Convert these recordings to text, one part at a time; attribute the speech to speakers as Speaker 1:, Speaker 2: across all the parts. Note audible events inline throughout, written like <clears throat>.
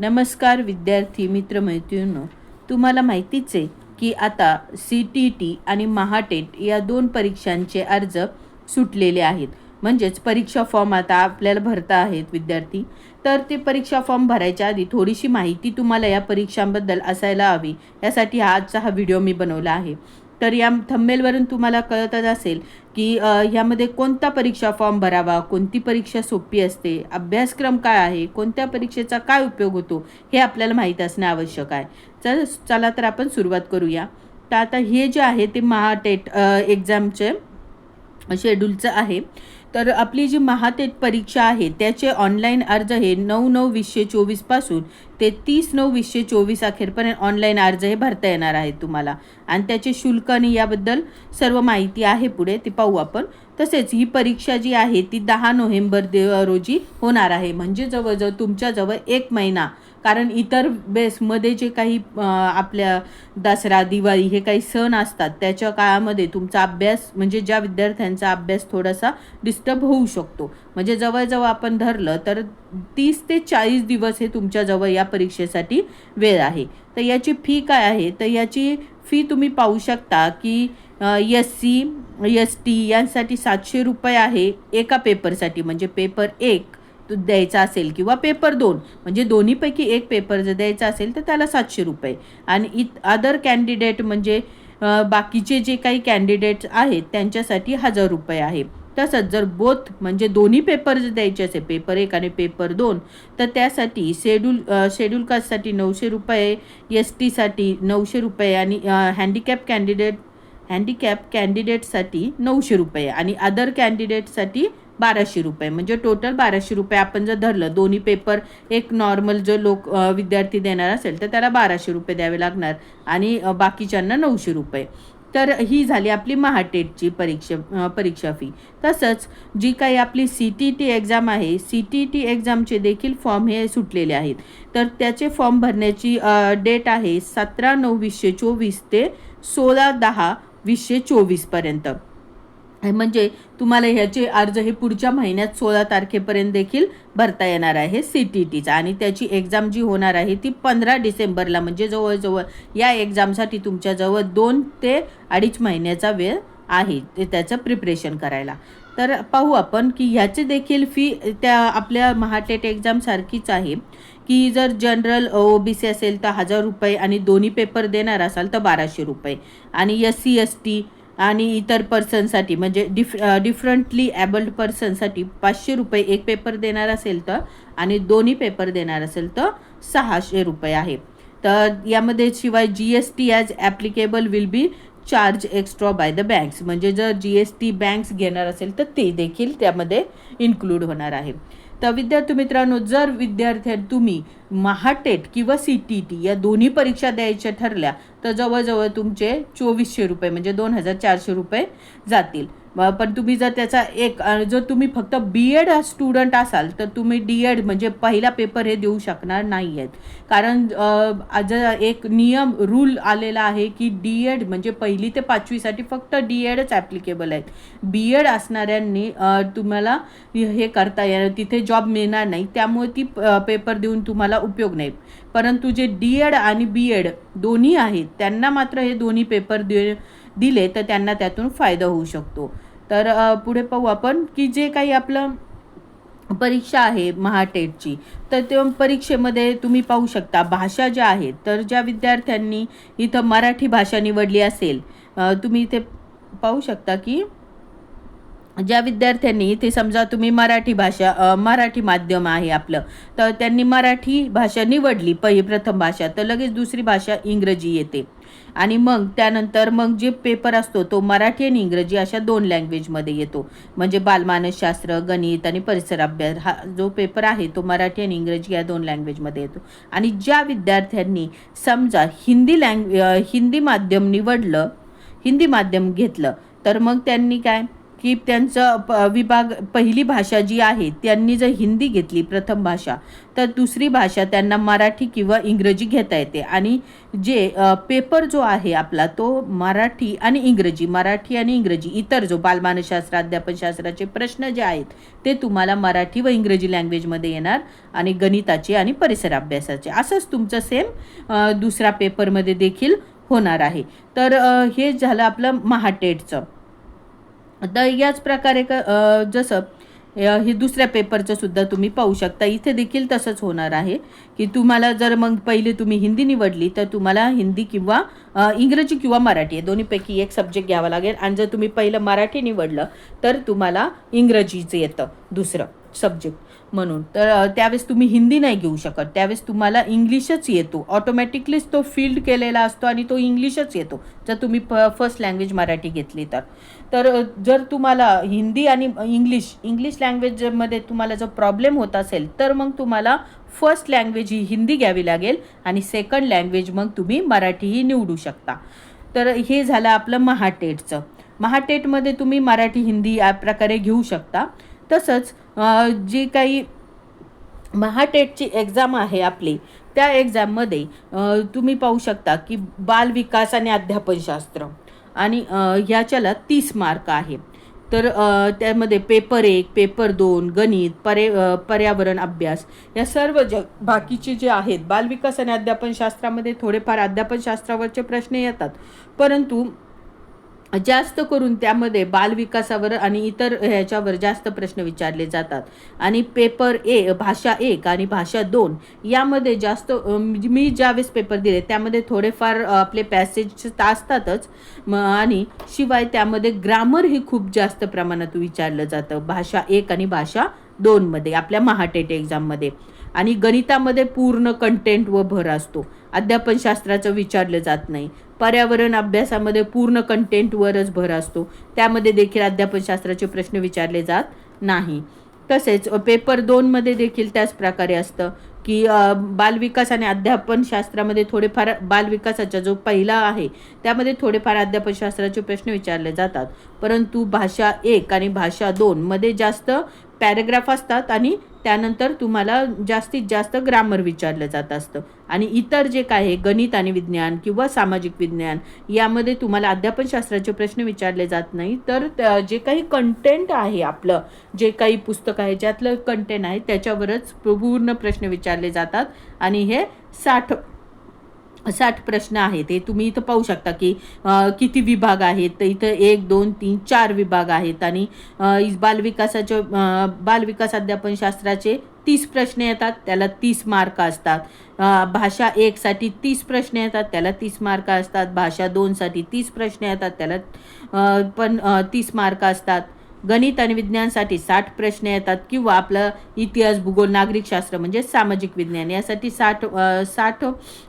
Speaker 1: नमस्कार विद्यार्थी मित्रमैत्रिणींनो तुम्हाला माहितीच आहे की आता सी टी टी आणि महाटेट या दोन परीक्षांचे अर्ज सुटलेले आहेत. म्हणजेच परीक्षा फॉर्म आता आपल्याला भरता आहेत विद्यार्थी. तर ते परीक्षा फॉर्म भरायच्या आधी थोडीशी माहिती तुम्हाला या परीक्षांबद्दल असायला हवी. यासाठी हा आजचा हा व्हिडिओ मी बनवला आहे. तर या थंबेलवरून तुम्हाला कळतच असेल की ह्यामध्ये कोणता परीक्षा फॉर्म भरावा कोणती परीक्षा सोपी असते अभ्यासक्रम काय आहे कोणत्या परीक्षेचा काय उपयोग होतो हे आपल्याला माहीत असणे आवश्यक आहे. चल चला तर आपण सुरुवात करूया. तर आता हे जे आहे ते महाटेट एक्झामचे शेड्यूलचं आहे. तर आपली जी महाटेट परीक्षा आहे त्याचे ऑनलाईन अर्ज हे नऊ नऊ वीसशे चोवीसपासून ते तीस नऊ वीसशे चोवीस अखेरपर्यंत ऑनलाईन अर्ज हे भरता येणार आहेत तुम्हाला. आणि त्याचे शुल्क आणि याबद्दल सर्व माहिती आहे पुढे ते पाहू आपण. तसेच ही परीक्षा जी आहे ती दहा नोव्हेंबर दे रोजी होणार आहे. म्हणजे जवळजवळ तुमच्याजवळ एक महिना कारण इतर बेसमध्ये जे काही आपल्या दसरा दिवाळी हे काही सण असतात त्याच्या काळामध्ये तुमचा अभ्यास म्हणजे ज्या विद्यार्थ्यांचा अभ्यास थोडासा डिस्टर्ब होऊ शकतो. म्हणजे जवळजवळ आपण धरलं तर तीस ते चाळीस दिवस हे तुमच्याजवळ या परीक्षेसाठी वेळ आहे. तर याची फी काय आहे? तर याची फी तुम्ही पाहू शकता की एस सी एस टी यांसाठी सातशे रुपये आहे एका पेपरसाठी. म्हणजे पेपर एक द्यायचा असेल किंवा पेपर दोन म्हणजे दोन्हीपैकी एक पेपर जर द्यायचा असेल तर त्याला सातशे रुपये. आणि इत अदर कॅन्डिडेट म्हणजे बाकीचे जे काही कॅन्डिडेट्स आहेत त्यांच्यासाठी हजार रुपये आहे. तसंच जर बोथ म्हणजे दोन्ही पेपर जर द्यायचे असेल पेपर एक आणि पेपर दोन तर त्यासाठी शेड्यूल शेड्यूल कास्टसाठी नऊशे रुपये एस टीसाठी नऊशे रुपये आणि हँडिकॅप कॅन्डिडेट हँडिकॅप कॅन्डिडेटसाठी नऊशे रुपये आणि अदर कॅन्डिडेटसाठी बाराशे रुपये. म्हणजे टोटल बाराशे रुपये आपण जर धरलं दोन्ही पेपर एक नॉर्मल जो लोक विद्यार्थी देणार असेल तर त्याला बाराशे रुपये द्यावे लागणार आणि बाकीच्यांना नऊशे रुपये. तर ही झाली आपली महाटेटची परीक्षा परीक्षा फी तसंच जी काही आपली सी टी टी एक्झाम आहे सी टी टी एक्झामचे देखील फॉर्म हे सुटलेले आहेत. तर त्याचे फॉर्म भरण्याची डेट आहे सतरा नऊ वीसशे चोवीस ते सोळा दहा वीसशे चोवीसपर्यंत म्हणजे तुम्हाला ह्याचे अर्ज हे पुढच्या महिन्यात सोळा तारखेपर्यंत देखील भरता येणार आहे सी टी टीचा आणि त्याची एक्झाम जी होणार आहे ती पंधरा डिसेंबरला म्हणजे जवळजवळ या एक्झामसाठी तुमच्याजवळ दोन ते अडीच महिन्याचा वेळ आहे ते त्याचं प्रिपरेशन करायला. तर पाहू आपण की ह्याचे देखील फी त्या आपल्या महाटेट एक्झामसारखीच आहे की जर जनरल ओ बी सी असेल तर हजार रुपये आणि दोन्ही पेपर देणार असाल तर बाराशे रुपये. आणि एस सी एस टी आणि इतर पर्सनसाठी म्हणजे डिफ डिफरंटली ॲबल्ड पर्सनसाठी पाचशे रुपये एक पेपर देणार असेल तर आणि दोन्ही पेपर देणार असेल तर सहाशे रुपये आहे. तर यामध्ये शिवाय G S T as applicable will be charge extra by the banks म्हणजे जर जी एस टी बँक्स घेणार असेल तर ते देखील त्यामध्ये इन्क्लूड होणार आहे. तर विद्यार्थी मित्रांनो जर विद्यार्थ्या तुम्ही महाटेट किंवा सी टी टी या दोन्ही परीक्षा द्यायच्या ठरल्या तर जवळजवळ तुमचे चोवीसशे रुपये म्हणजे दोन हजार चारशे रुपये जातील. पण तुम्ही जर त्याचा एक जर तुम्ही फक्त बी एड स्टुडंट असाल तर तुम्ही डी एड म्हणजे पहिला पेपर हे देऊ शकणार नाही आहेत कारण जर आज एक नियम रूल आलेला आहे की डी एड म्हणजे पहिली ते पाचवीसाठी फक्त डी एडच ॲप्लिकेबल आहेत. बी एड असणाऱ्यांनी तुम्हाला हे करता येणार तिथे जॉब मिळणार नाही. त्यामुळे ती प- पेपर देऊन तुम्हाला उपयोग नाही. परंतु जे डी एड आणि बी एड दोन्ही आहेत त्यांना मात्र हे दोन्ही पेपर दे दिले तर त्यांना त्यातून फायदा होऊ शकतो. तर पुढे पाहू आपण की जे काही आपलं परीक्षा आहे महाटेटची तर ते परीक्षेमध्ये तुम्ही पाहू शकता भाषा ज्या आहेत तर ज्या विद्यार्थ्यांनी इथं मराठी भाषा निवडली असेल तुम्ही इथे पाहू शकता की ज्या विद्यार्थ्यांनी ते समजा तुम्ही मराठी भाषा मराठी माध्यम आहे आपलं तर त्यांनी मराठी भाषा निवडली पहिली प्रथम भाषा तर लगेच दुसरी भाषा इंग्रजी येते. आणि मग त्यानंतर मग जे पेपर असतो तो मराठी आणि इंग्रजी अशा दोन लँग्वेजमध्ये येतो. म्हणजे बालमानसशास्त्र गणित आणि परिसर अभ्यास हा जो पेपर आहे तो मराठी आणि इंग्रजी या दोन लँग्वेजमध्ये येतो. आणि ज्या विद्यार्थ्यांनी समजा हिंदी लँग हिंदी माध्यम निवडलं हिंदी माध्यम घेतलं तर मग त्यांनी काय? की त्यांचं प विभाग पहिली भाषा जी आहे त्यांनी जर हिंदी घेतली प्रथम भाषा तर दुसरी भाषा त्यांना मराठी किंवा इंग्रजी घेता येते. आणि जे पेपर जो आहे आपला तो मराठी आणि इंग्रजी मराठी आणि इंग्रजी इतर जो बालमानशास्त्र अध्यापनशास्त्राचे प्रश्न जे आहेत ते तुम्हाला मराठी व इंग्रजी लँग्वेजमध्ये येणार आणि गणिताचे आणि परिसर अभ्यासाचे. असंच तुमचं सेम दुसऱ्या पेपरमध्ये देखील होणार आहे. तर हे झालं आपलं महाटेटचं तर याच प्रकारे क जसं हे दुसऱ्या पेपरचं सुद्धा तुम्ही पाहू शकता. इथे देखील तसंच होणार आहे की तुम्हाला जर मग पहिले तुम्ही हिंदी निवडली तर तुम्हाला हिंदी किंवा इंग्रजी किंवा मराठी या दोन्हीपैकी एक सब्जेक्ट घ्यावा लागेल. आणि जर तुम्ही पहिलं मराठी निवडलं तर तुम्हाला इंग्रजीचं येतं दुसरं. सब्जेक्ट म्हणून. तर त्यावेळेस तुम्ही हिंदी नाही घेऊ शकत. त्यावेळेस तुम्हाला इंग्लिशच येतो. ऑटोमॅटिकलीच तो फील्ड केलेला असतो आणि तो इंग्लिशच येतो. जर तुम्ही फ फर्स्ट लँग्वेज मराठी घेतली तर. तर जर तुम्हाला हिंदी आणि इंग्लिश इंग्लिश लँग्वेजमध्ये तुम्हाला जर प्रॉब्लेम होत असेल तर मग तुम्हाला फर्स्ट लँग्वेज ही हिंदी घ्यावी लागेल आणि सेकंड लँग्वेज मग तुम्ही मराठीही निवडू शकता. तर हे झालं आपलं महाटेटचं महाटेटमध्ये तुम्ही मराठी हिंदी या प्रकारे घेऊ शकता. तसंच जी काही महाटेटची एक्झाम आहे आपली त्या एक्झाममध्ये तुम्ही पाहू शकता की बालविकास आणि अध्यापनशास्त्र आणि ह्याच्याला तीस मार्क आहे. तर त्यामध्ये पेपर एक पेपर दोन गणित पर्य पर्यावरण अभ्यास या सर्व ज बाकीचे जे आहेत बालविकास आणि अध्यापनशास्त्रामध्ये थोडेफार अध्यापनशास्त्रावरचे प्रश्न येतात. परंतु जास्त करून त्यामध्ये बालविकासावर आणि इतर ह्याच्यावर जास्त प्रश्न विचारले जातात. आणि पेपर ए भाषा एक आणि भाषा दोन यामध्ये जास्त मी ज्यावेळेस पेपर दिले त्यामध्ये थोडेफार आपले पॅसेज तर असतातच. म आणि शिवाय त्यामध्ये ग्रामर ही खूप जास्त प्रमाणात विचारलं जातं. भाषा एक आणि भाषा दोनमध्ये आपल्या महाटेट एक्झाममध्ये आणि गणितामध्ये पूर्ण कंटेंट व भर असतो. अध्यापनशास्त्राचं विचारलं जात नाही. पर्यावरण अभ्यासामध्ये पूर्ण कंटेंटवरच भर असतो. त्यामध्ये देखील अध्यापनशास्त्राचे प्रश्न विचारले जात नाही. तसेच पेपर दोनमध्ये देखील त्याच प्रकारे असतं की बालविकास आणि अध्यापनशास्त्रामध्ये थोडेफार बालविकासाचा जो पहिला आहे त्यामध्ये थोडेफार अध्यापनशास्त्राचे प्रश्न विचारले जातात. परंतु भाषा एक आणि भाषा दोनमध्ये जास्त पॅरेग्राफ असतात आणि त्यानंतर तुम्हाला जास्तीत जास्त ग्रामर विचारलं जात असतं. आणि इतर जे काय आहे गणित आणि विज्ञान किंवा सामाजिक विज्ञान यामध्ये तुम्हाला अध्यापनशास्त्राचे प्रश्न विचारले जात नाही. तर जे काही कंटेंट आहे आपलं जे काही पुस्तक आहे ज्यातलं कंटेंट आहे त्याच्यावरच पूर्ण प्रश्न विचारले जातात. आणि हे साठ साठ प्रश्न आहेत ते तुम्ही इथं पाहू शकता की किती विभाग आहेत तर इथं एक दोन तीन चार विभाग आहेत आणि बालविकासाचे बालविकास बालविकास अध्यापनशास्त्राचे तीस प्रश्न येतात त्याला तीस मार्क असतात. भाषा एकसाठी तीस प्रश्न येतात त्याला तीस मार्क असतात. भाषा दोनसाठी तीस प्रश्न येतात त्याला पण तीस मार्क असतात. गणित आणि विज्ञानसाठी साठ प्रश्न येतात किंवा आपलं इतिहास भूगोल नागरिकशास्त्र म्हणजे सामाजिक विज्ञान. यासाठी साठ साठ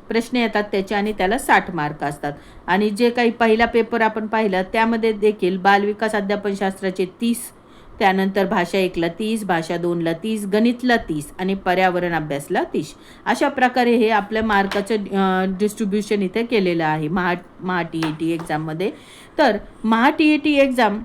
Speaker 1: प्रश्न येतात त्याचे आणि त्याला साठ मार्क असतात. आणि जे काही पहिला पेपर आपण पाहिला त्यामध्ये देखील बालविकास अध्यापनशास्त्राचे तीस त्यानंतर भाषा एकला तीस भाषा दोनला तीस गणितला तीस आणि पर्यावरण अभ्यासला तीस. अशा प्रकारे हे आपल्या मार्काचं डिस्ट्रीब्युशन इथे केलेलं आहे. Maha Maha T A T एक्झाममध्ये तर Maha T A T exam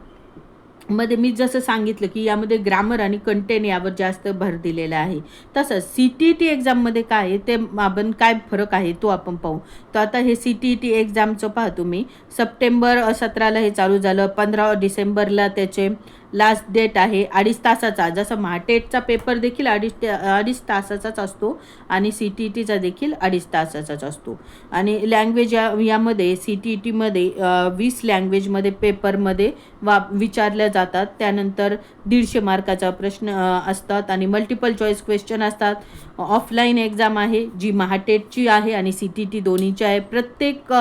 Speaker 1: मध्ये मी जसं सांगितलं की यामध्ये ग्रामर आणि कंटेंट यावर जास्त भर दिलेला आहे. तसंच सी टी ई टी एक्झाममध्ये काय आहे ते आपण काय फरक आहे तो आपण पाहू. तर आता हे सी टी ई टी एक्झामचं पाहतो मी. सप्टेंबर सतराला हे चालू झालं पंधरा डिसेंबरला त्याचे लास्ट डेट आहे अडीच तासाचा. जसं महाटेटचा पेपर देखील अडीच अडीच तासाचाच असतो आणि सी टी टीचा देखील अडीच तासाचाच असतो. आणि लँग्वेज या यामध्ये सी टी टीमध्ये वीस लँग्वेजमध्ये पेपरमध्ये वा विचारल्या जातात. त्यानंतर दीडशे मार्काचा प्रश्न असतात आणि मल्टिपल चॉईस क्वेश्चन असतात. ऑफलाईन एक्झाम आहे जी महाटेटची आहे आणि सी टी टी दोन्हीची आहे. प्रत्येक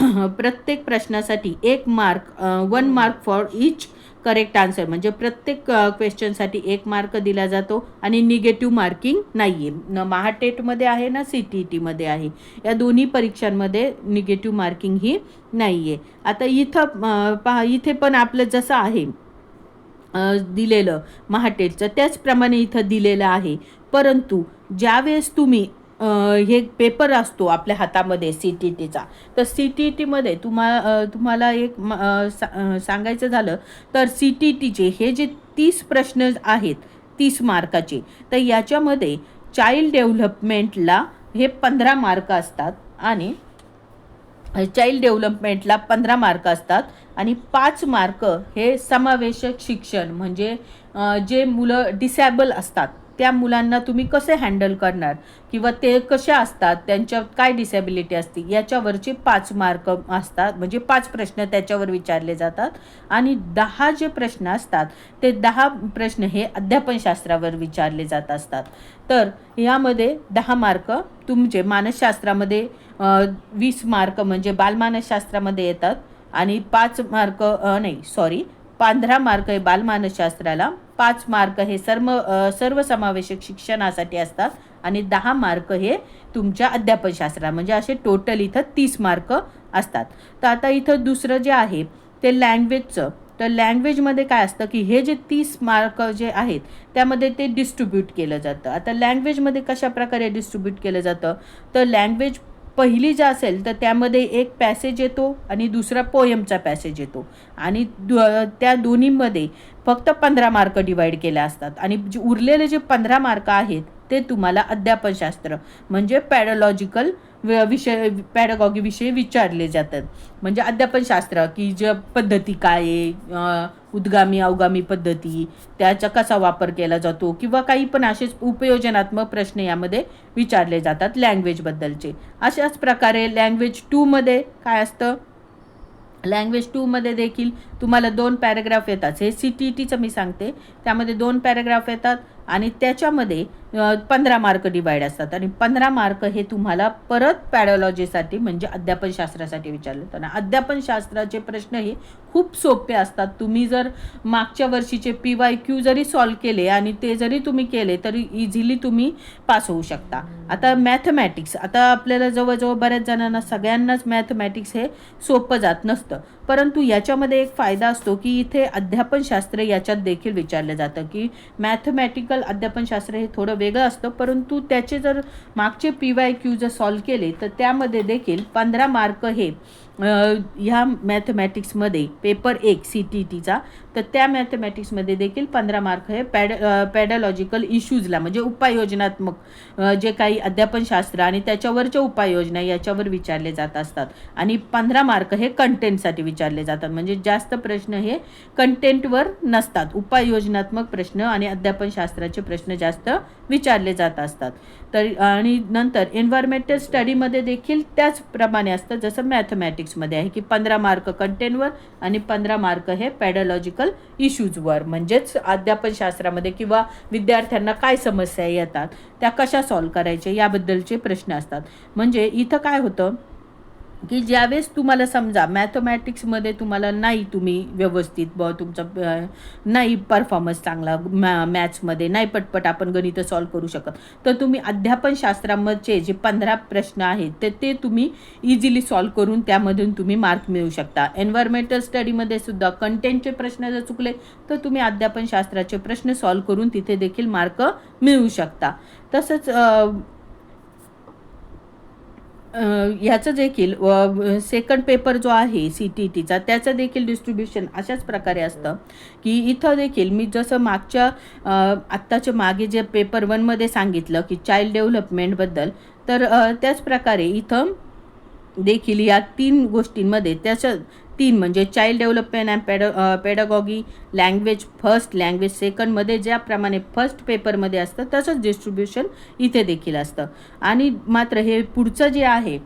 Speaker 1: <clears throat> प्रत्येक प्रश्नासाठी एक mark one mark for each correct answer म्हणजे प्रत्येक क्वेश्चनसाठी एक मार्क दिला जातो आणि निगेटिव्ह मार्किंग नाही आहे न महाटेटमध्ये आहे ना सी टी टीमध्ये आहे. या दोन्ही परीक्षांमध्ये निगेटिव्ह मार्किंग ही नाही आहे आता इथं पहा इथे पण आपलं जसं आहे दिलेलं महाटेटचं त्याचप्रमाणे इथं दिलेलं आहे. परंतु ज्यावेळेस तुम्ही हे पेपर असतो आपल्या हातामध्ये सी टी टीचा तर सी टी टीमध्ये तुम्हा तुम्हाला एक म- सा सांगायचं झालं तर सी टी टीचे हे जे तीस प्रश्न आहेत तीस मार्काचे तर याच्यामध्ये चाइल्ड डेव्हलपमेंटला हे पंधरा मार्क असतात आणि चाइल्ड डेव्हलपमेंटला पंधरा मार्क असतात आणि पाच मार्क हे समावेशक शिक्षण म्हणजे जे मुलं डिसॅबल असतात त्या मुलांना तुम्ही कसे हँडल करणार? किंवा ते कसे असतात? त्यांच्या काय डिसॅबिलिटी असते? याच्यावरचे पाच मार्क असतात. म्हणजे पाच प्रश्न त्याच्यावर विचारले जातात. आणि दहा जे प्रश्न असतात ते दहा प्रश्न हे अध्यापनशास्त्रावर विचारले जात असतात. तर यामध्ये दहा मार्क तुमचे मानसशास्त्रामध्ये वीस मार्क म्हणजे बालमानसशास्त्रामध्ये येतात. आणि पाच मार्क नाही सॉरी पंधरा मार्क हे बालमानसशास्त्राला पाच मार्क हे सर्व सर्वसमावेशक शिक्षणासाठी असतात आणि दहा मार्क हे तुमच्या अध्यापनशास्त्रा म्हणजे असे टोटल इथं तीस मार्क असतात. तर आता इथं दुसरं जे आहे ते लँग्वेजचं तर लँग्वेजमध्ये काय असतं की हे जे तीस मार्क जे आहेत त्यामध्ये ते डिस्ट्रीब्यूट केलं जातं. आता लँग्वेजमध्ये कशा प्रकारे डिस्ट्रीब्यूट केलं जातं? तर लँग्वेज पहिली जी असेल तर त्यामध्ये एक पॅसेज येतो आणि दुसरा पोयमचा पॅसेज येतो. आणि दु- त्या दोन्हीमध्ये फक्त पंधरा मार्क डिवाईड केले असतात. आणि जे उरलेले जे पंधरा मार्क आहेत ते तुम्हाला अध्यापनशास्त्र म्हणजे पॅडॉलॉजिकल विषय पॅडगॉगी विषयी विचारले जातात. म्हणजे अध्यापनशास्त्र की ज पद्धती काय आहे उद्गामी अवगामी पद्धती त्याचा कसा वापर केला जातो किंवा काही पण असेच उपयोजनात्मक प्रश्न यामध्ये विचारले जातात लँग्वेजबद्दलचे अशाच प्रकारे लँग्वेज टूमध्ये काय असतं? लँग्वेज टूमध्ये देखील तुम्हाला दोन पॅराग्राफ येतात. हे सी टी टीचं मी सांगते. त्यामध्ये दोन पॅराग्राफ येतात आणि त्याच्यामध्ये पंधरा मार्क डिवाईड असतात. आणि पंधरा मार्क हे तुम्हाला परत पॅडॉलॉजीसाठी म्हणजे अध्यापनशास्त्रासाठी विचारले तर अध्यापनशास्त्राचे प्रश्न हे खूप सोपे असतात. तुम्ही जर मागच्या वर्षीचे पी वाय क्यू जरी सॉल्व केले आणि ते जरी तुम्ही केले तरी इझिली तुम्ही पास होऊ शकता. आता मॅथमॅटिक्स आता आपल्याला जवळजवळ बऱ्याच जणांना सगळ्यांनाच मॅथमॅटिक्स हे सोपं जात नसतं. परंतु याच्यामध्ये एक फायदा असतो की इथे अध्यापनशास्त्र याच्यात देखील विचारलं जातं की मॅथमॅटिकल अध्यापनशास्त्र हे थोडं वेगळं असतं परंतु त्याचे जर मागचे पी वाय क्यू जर सॉल्व केले तर त्यामध्ये देखील पंधरा मार्क हे ह्या मॅथमॅटिक्समध्ये पेपर एक सी टी टीचा तर त्या मॅथमॅटिक्समध्ये देखील पंधरा मार्क हे पॅड पॅडॉलॉजिकल इश्यूजला म्हणजे उपाययोजनात्मक जे काही अध्यापनशास्त्र आणि त्याच्यावरच्या उपाययोजना याच्यावर विचारले जात असतात. आणि पंधरा मार्क हे कंटेंटसाठी विचारले जातात. म्हणजे जास्त प्रश्न हे कंटेंटवर नसतात. उपाययोजनात्मक प्रश्न आणि अध्यापनशास्त्राचे प्रश्न जास्त विचारले जात असतात. तर आणि नंतर एन्व्हायरमेंटल स्टडीमध्ये देखील त्याचप्रमाणे असतं जसं मॅथमॅटिक्समध्ये आहे की पंधरा मार्क कंटेंटवर आणि पंधरा मार्क हे पॅडॉलॉजिकल इश्यूजवर म्हणजेच अध्यापनशास्त्रामध्ये किंवा विद्यार्थ्यांना काय समस्या येतात त्या कशा सॉल्व्ह करायच्या याबद्दलचे प्रश्न असतात. म्हणजे इथं काय होतं की ज्यावेळेस तुम्हाला समजा मॅथमॅटिक्समध्ये तुम्हाला नाही तुम्ही व्यवस्थित ब तुमचा नाही परफॉर्मन्स चांगला मॅ मॅथ्समध्ये नाही पटपट आपण गणितं सॉल्व करू शकत. तर तुम्ही अध्यापनशास्त्रामध्ये जे पंधरा प्रश्न आहेत ते ते तुम्ही इझिली सॉल्व करून त्यामधून तुम्ही मार्क मिळू शकता. एन्व्हायरमेंटल स्टडीमध्ये सुद्धा कंटेंटचे प्रश्न जर चुकले तर तुम्ही अध्यापनशास्त्राचे प्रश्न सॉल्व करून तिथे देखील मार्क मिळवू शकता. तसंच ह्याचं देखील सेकंड पेपर जो आहे सी टी टीचा त्याचं देखील डिस्ट्रीब्युशन अशाच प्रकारे असतं की इथं देखील मी जसं मागच्या आत्ताच्या मागे जे पेपर वनमध्ये सांगितलं की चाइल्ड डेव्हलपमेंटबद्दल तर त्याच प्रकारे इथं देखील या तीन गोष्टींमध्ये त्याच्या तीन म्हणजे child development and pad pedagogy language first language सेकंडमध्ये ज्याप्रमाणे फर्स्ट पेपरमध्ये असतं तसंच डिस्ट्रीब्युशन इथे देखील असतं. आणि मात्र हे पुढचं जे आहे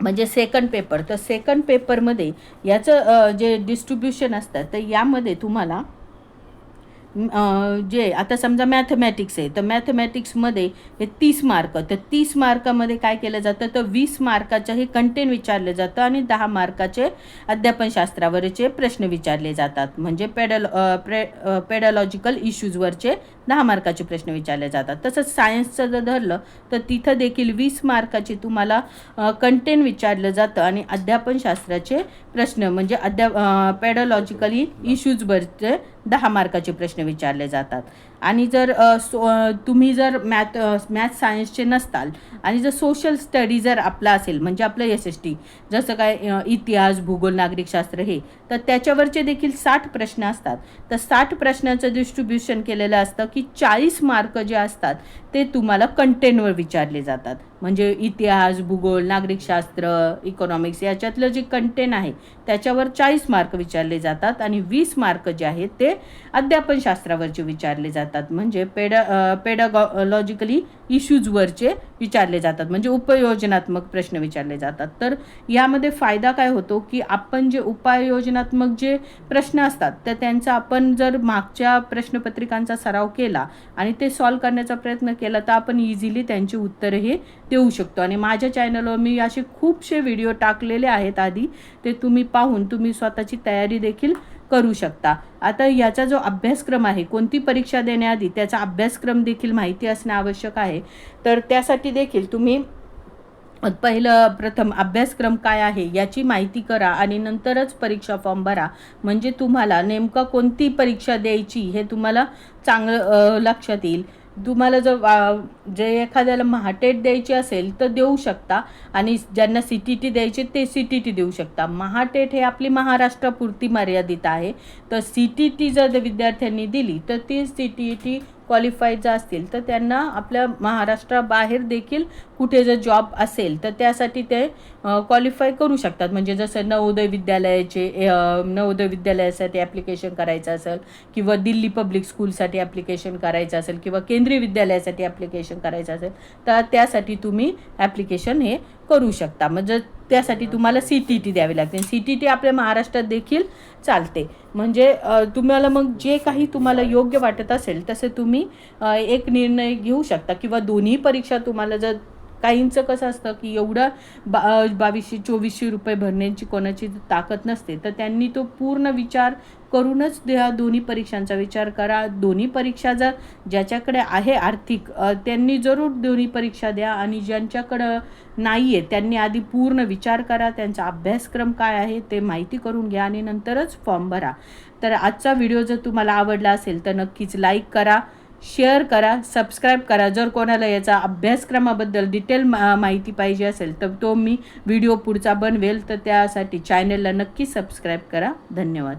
Speaker 1: म्हणजे सेकंड पेपर तर सेकंड पेपरमध्ये याचं जे डिस्ट्रीब्युशन असतं तर यामध्ये तुम्हाला जे आता समजा मॅथमॅटिक्स आहे तर मॅथमॅटिक्समध्ये हे तीस मार्क तर तीस मार्कामध्ये काय केलं जातं? तर वीस मार्काचं हे कंटेंट विचारलं जातं आणि दहा मार्काचे अध्यापनशास्त्रावरचे प्रश्न विचारले जातात. म्हणजे पेडल प्रे पेडॉलॉजिकल इश्यूजवरचे दहा मार्काचे प्रश्न विचारले जातात. तसंच सायन्सचं जर धरलं तर तिथं देखील वीस मार्काचे तुम्हाला कंटेंट विचारलं जातं आणि अध्यापनशास्त्राचे प्रश्न म्हणजे अध्या पॅडॉलॉजिकली इश्यूजवरचे दहा मार्काचे प्रश्न विचारले जातात. आणि जर सो तुम्ही जर मॅथ मॅथ सायन्सचे नसताल आणि जर सोशल स्टडी जर आपला असेल म्हणजे आपलं एस एस टी जसं काय इतिहास भूगोल नागरिकशास्त्र हे तर त्याच्यावरचे देखील साठ प्रश्न असतात. तर साठ प्रश्नाचं डिस्ट्रीब्युशन केलेलं असतं की चाळीस मार्क जे असतात ते तुम्हाला कंटेंटवर विचारले जातात. म्हणजे इतिहास भूगोल नागरिकशास्त्र इकॉनॉमिक्स याच्यातलं जे कंटेंट आहे त्याच्यावर चाळीस मार्क विचारले जातात आणि वीस मार्क जे आहेत ते अध्यापनशास्त्रावरचे विचारले जातात. म्हणजे पेडा पेडागॉलॉजिकली इश्यूजवरचे विचारले जातात. म्हणजे उपयोजनात्मक प्रश्न विचारले जातात. तर यामध्ये फायदा काय होतो की आपण जे उपाययोजनात्मक जे प्रश्न असतात तर त्यांचा आपण जर मागच्या प्रश्नपत्रिकांचा सराव केला आणि ते सॉल्व करण्याचा प्रयत्न केला तर आपण इझिली त्यांची उत्तरं हे देऊ शकतो. आणि माझ्या चॅनलवर मी असे खूपसे व्हिडिओ टाकलेले आहेत आधी. ते तुम्ही पाहून तुम्ही स्वतःची तयारी देखील करू शकता. आता याचा जो अभ्यासक्रम आहे कोणती परीक्षा देण्याआधी त्याचा अभ्यासक्रम देखील माहिती असणे आवश्यक आहे. तर त्यासाठी देखील तुम्ही पहिलं प्रथम अभ्यासक्रम काय आहे याची माहिती करा आणि नंतरच परीक्षा फॉर्म भरा. म्हणजे तुम्हाला नेमका कोणती परीक्षा द्यायची हे तुम्हाला चांगलं लक्षात येईल. तुम्हाला जर जे एखाद्याला महाटेट द्यायची असेल तर देऊ शकता. आणि ज्यांना सी टी टी द्यायची ते सी टी टी देऊ शकता. महाटेट हे आपली महाराष्ट्रापुरती मर्यादित आहे. तर सी टी टी जर विद्यार्थ्यांनी दिली तर ती सी टी टी क्वालिफाईड जर असतील तर त्यांना आपल्या महाराष्ट्राबाहेर देखील कुठे जर जॉब असेल तर त्यासाठी ते क्वालिफाय करू शकतात. म्हणजे जसं नवोदय विद्यालयाचे नवोदय विद्यालयासाठी ॲप्लिकेशन करायचं असेल किंवा दिल्ली पब्लिक स्कूलसाठी ॲप्लिकेशन करायचं असेल किंवा केंद्रीय विद्यालयासाठी ॲप्लिकेशन करायचं असेल तर त्यासाठी तुम्ही ॲप्लिकेशन हे करू शकता. म्हणजे त्यासाठी तुम्हाला सी टी टी द्यावी लागते. सी टी टी आपल्या महाराष्ट्रात देखील चालते. म्हणजे तुम्हाला मग जे काही तुम्हाला योग्य वाटत असेल तसे तुम्ही एक निर्णय घेऊ शकता किंवा दोन्ही परीक्षा तुम्हाला जर काहींचं कसं असतं की एवढं बा बावीसशे चोवीसशे रुपये भरण्याची कोणाची ताकद नसते. तर त्यांनी तो पूर्ण विचार करूनच ह्या दोन्ही परीक्षांचा विचार करा. दोन्ही परीक्षा जर ज्याच्याकडे आहे आर्थिक त्यांनी जरूर दोन्ही परीक्षा द्या आणि ज्यांच्याकडं नाही आहे त्यांनी आधी पूर्ण विचार करा त्यांचा अभ्यासक्रम काय आहे ते माहिती करून घ्या आणि नंतरच फॉर्म भरा. तर आजचा व्हिडिओ जर तुम्हाला आवडला असेल तर नक्कीच लाईक करा. शेअर करा सबस्क्राईब करा. जर कोणाला याचा अभ्यासक्रमाबद्दल डिटेल मा माहिती पाहिजे असेल तर तो मी व्हिडिओ पुढचा बनवेल. तर त्यासाठी चॅनलला नक्की सबस्क्राईब करा. धन्यवाद.